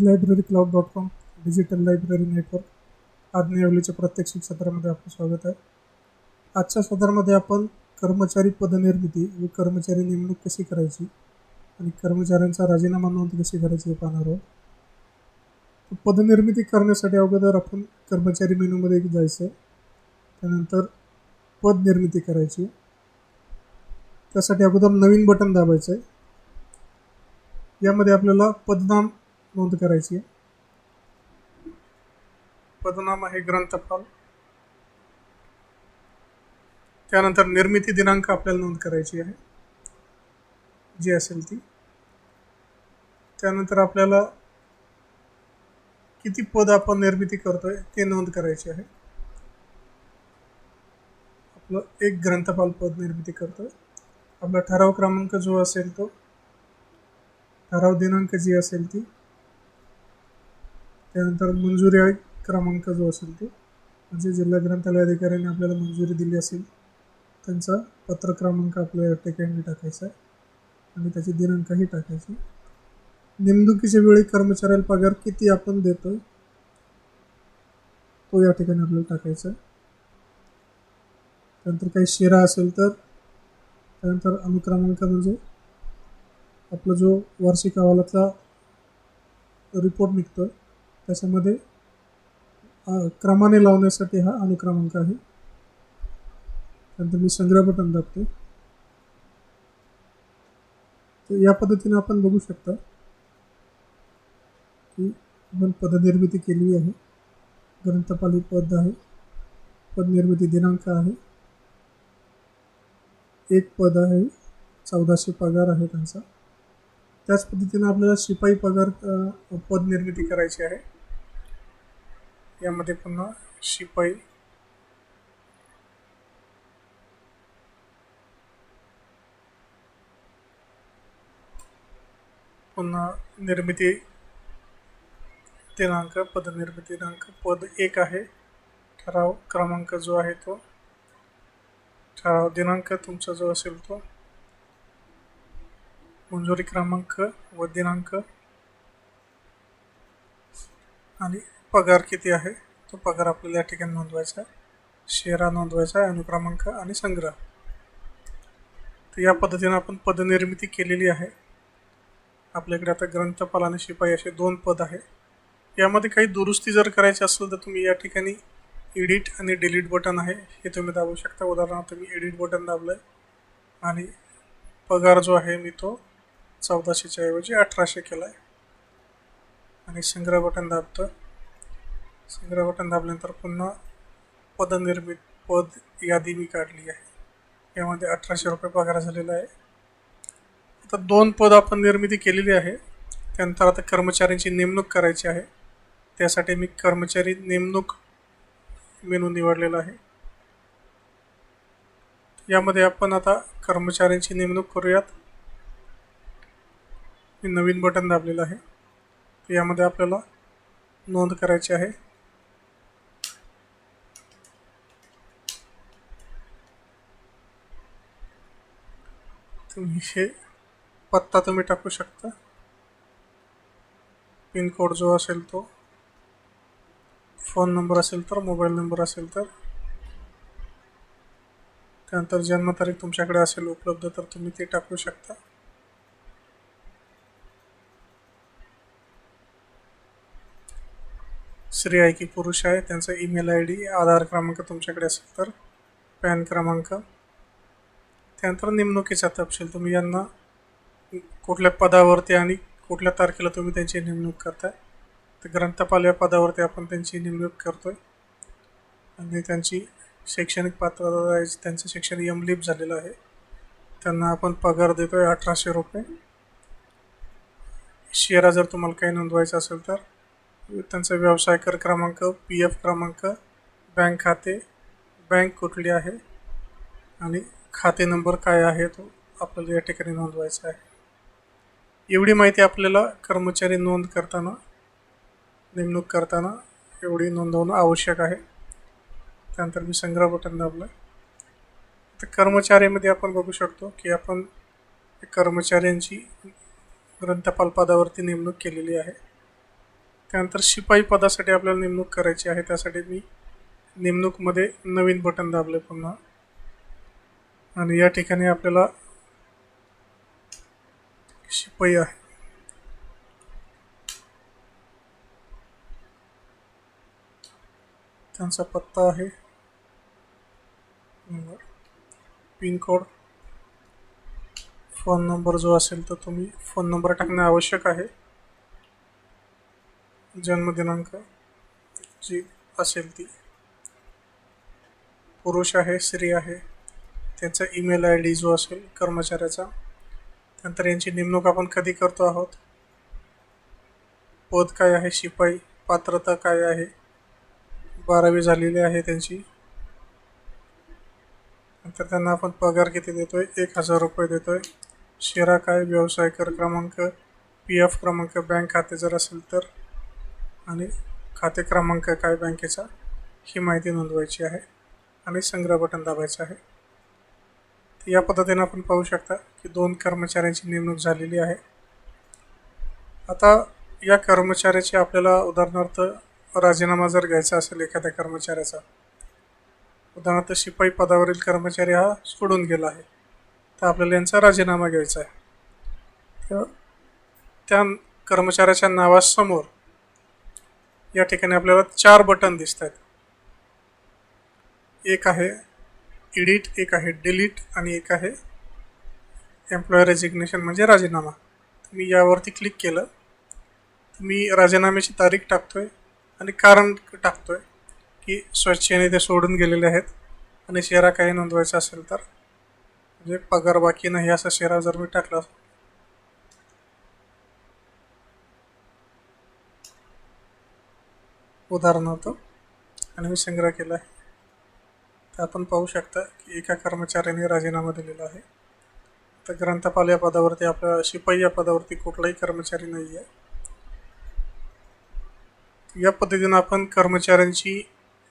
Library cloud dot com digital library network आज्ञावलीच्या प्रात्यक्षिक सत्रामध्ये आपलं स्वागत आहे. आजच्या सत्रामध्ये आपण कर्मचारी पदनिर्मिती व कर्मचारी नेमणूक कशी करायची आणि कर्मचाऱ्यांचा राजीनामा नोंद कशी करायची हे पाहणार आहोत. पदनिर्मिती करण्यासाठी अगोदर आपण कर्मचारी मेनूमध्ये जायचं त्यानंतर पद निर्मिती करायची. त्यासाठी अगोदर नवीन बटन दाबायचं आहे. यामध्ये आपल्याला पदनाम नोंद करायची आहे. पदनाम आहे ग्रंथपाल त्यानंतर निर्मिती दिनांक आपल्याला नोंद करायची आहे. जी असेल ती. त्यानंतर आपल्याला किती पद आपण निर्मिती करतोय ते नोंद करायची आहे. आपलं एक ग्रंथपाल पद निर्मिती करतोय. आपला ठराव क्रमांक जो असेल तो ठराव दिनांक जी असेल ती त्यानंतर मंजुरी क्रमांक जो असेल तो. म्हणजे जिल्हा ग्रंथालय अधिकाऱ्याने आपल्याला मंजुरी दिली असेल त्यांचा पत्र क्रमांक आपल्या या ठिकाणी टाकायचा आहे. आणि त्याची दिनांकही टाकायची. नेमणुकीच्या वेळी कर्मचाऱ्याला पगार किती आपण देतो तो या ठिकाणी आपल्याला टाकायचा आहे. त्यानंतर काही शिरा असेल तर त्यानंतर अनुक्रमांक म्हणजे आपला जो वार्षिक अहवालातला रिपोर्ट निघतो आहे त्याच्यामध्ये क्रमाने लावण्यासाठी हा अनुक्रमांक आहे. त्यानंतर मी संग्रह बटन दाबतो तर या पद्धतीने आपण बघू शकता की आपण पदनिर्मिती केलेली आहे. ग्रंथपाली पद आहे. पदनिर्मिती दिनांक आहे. एक पद आहे. चौदाशे पगार आहे त्यांचा. त्याच पद्धतीनं आपल्याला शिपाई पगार पद निर्मिती करायची आहे. यामध्ये पुन्हा शिपाई पुन्हा निर्मिती दिनांक पदनिर्मिती दिनांक पद एक आहे. ठराव क्रमांक जो आहे तो ठराव दिनांक तुमचा जो असेल तो मंजुरी क्रमांक व दिनांक. आणि पगार किती आहे? तो पगार आपल्याला या ठिकाणी नोंदवायचा आहे. शेरा नोंदवायचा आहे अनुक्रमांक आणि संग्रह. तर या पद्धतीने आपण पदनिर्मिती केलेली आहे. आपल्याकडे आता ग्रंथपाल आणि शिपाई असे दोन पद आहे. यामध्ये काही दुरुस्ती जर करायची असेल तर तुम्ही या ठिकाणी एडिट आणि डिलीट बटन आहे. हे तुम्ही दाबू शकता. उदाहरणार्थ मी एडिट बटन दाबलं आहे आणि पगार जो आहे मी तो चौदाशेच्या ऐवजी अठराशे केला आहे आणि संग्रह बटन दाबतो संग्रह बटन दाबल्यानंतर पुन्हा पदनिर्मित पद यादी मी काढली आहे. यामध्ये अठराशे रुपये पगार झालेला आहे. आता दोन पद आपण निर्मिती केलेली आहे. त्यानंतर आता कर्मचाऱ्यांची नेमणूक करायची आहे. त्यासाठी मी कर्मचारी नेमणूक मेनू निवडलेला आहे. यामध्ये आपण आता कर्मचाऱ्यांची नेमणूक करूयात. मी नवीन बटन दाबलेलं आहे. तर यामध्ये आपल्याला नोंद करायची आहे. तुम्ही हे पत्ता तुम्ही टाकू शकता. पिनकोड जो असेल तो फोन नंबर असेल तर मोबाईल नंबर असेल तर. त्यानंतर जन्मतारीख तुमच्याकडे असेल उपलब्ध तर तुम्ही ते टाकू शकता. स्त्री आहे की पुरुष आहे. त्यांचा ईमेल आय डी आधार क्रमांक तुमच्याकडे असेल तर पॅन क्रमांक. त्यानंतर नेमणुकीचा तपशील तुम्ही यांना कुठल्या पदावरती आणि कुठल्या तारखेला तुम्ही त्यांची नेमणूक करताय? तर ग्रंथपाल या पदावरती आपण त्यांची नेमणूक करतो आहे आणि त्यांची शैक्षणिक पात्रता आहे त्यांचं शिक्षण यमलीप झालेलं आहे. त्यांना आपण पगार देतो आहे अठराशे रुपये. शेअरा जर तुम्हाला काही नोंदवायचं असेल तर त्यांचा व्यवसाय कर क्रमांक पी एफ क्रमांक बँक खाते बँक कुठली आहे आणि खाते नंबर काय आहे तो आपल्याला या ठिकाणी नोंदवायचा आहे. एवढी माहिती आपल्याला कर्मचारी नोंद करताना नेमणूक करताना एवढी नोंदवणं आवश्यक आहे. त्यानंतर मी संग्रह बटन दाबलं तर कर्मचाऱ्यामध्ये आपण बघू शकतो की आपण कर्मचाऱ्यांची ग्रंथपाल पदावरती नेमणूक केलेली आहे. त्यानंतर शिपाई पदासाठी आपल्याला नेमणूक करायची आहे. त्यासाठी मी नेमणूकमध्ये नवीन बटन दाबले पुन्हा. आणि या ठिकाणी आपल्याला शिपाई आहे. त्यांचा पत्ता आहे. पिनकोड फोन नंबर जो असेल तर तुम्ही फोन नंबर टाकणे आवश्यक आहे. जन्मदिनांक जी असेल ती. पुरुष आहे स्त्री आहे त्यांचा ईमेल आय डी जो असेल कर्मचाऱ्याचा त्यानंतर यांची नेमणूक आपण कधी करतो आहोत? पद काय आहे? शिपाई पात्रता काय आहे? बारावी झालेली आहे त्यांची. नंतर त्यांना आपण पगार किती देतो आहे एक हजार रुपये देतो आहे शेरा काय? व्यवसाय कर क्रमांक पी एफ क्रमांक बँक खाते जर असेल तर. आणि खाते क्रमांक काय बँकेचा ही माहिती नोंदवायची आहे आणि संग्रह बटन दाबायचं आहे. तर या पद्धतीने आपण पाहू शकता की दोन कर्मचाऱ्यांची नेमणूक झालेली आहे. आता या कर्मचाऱ्याची आपल्याला उदाहरणार्थ राजीनामा जर घ्यायचा असेल एखाद्या कर्मचाऱ्याचा उदाहरणार्थ शिपाई पदावरील कर्मचारी हा सोडून गेला आहे तर आपल्याला यांचा राजीनामा घ्यायचा आहे. तर त्या कर्मचाऱ्याच्या नावासमोर या ठिकाणी आपल्याला चार बटन दिसत आहेत एक आहे एडिट एक आहे डिलीट आणि एक आहे एम्प्लॉय रेजिग्नेशन म्हणजे राजीनामा. तुम्ही मी यावरती क्लिक केलं मी राजीनाम्याची तारीख टाकतोय आणि कारण टाकतोय की स्वच्छेने ते सोडून गेलेले आहेत आणि शेरा काही नोंदवायचा असेल तर म्हणजे पगार बाकी नाही असा शेरा जर मी टाकला उदाहरणार्थ आणि मी संग्रह केला आहे. तर आपण पाहू शकता की एका कर्मचाऱ्याने राजीनामा दिलेला आहे. तर ग्रंथपाल या पदावरती आपल्या शिपाई या पदावरती कुठलाही कर्मचारी नाही आहे या पद्धतीनं आपण कर्मचाऱ्यांची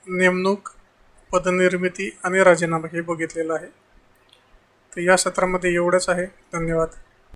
नेमणूक पदनिर्मिती आणि राजीनामा हे बघितलेलं आहे. तर या सत्रामध्ये एवढंच आहे. धन्यवाद.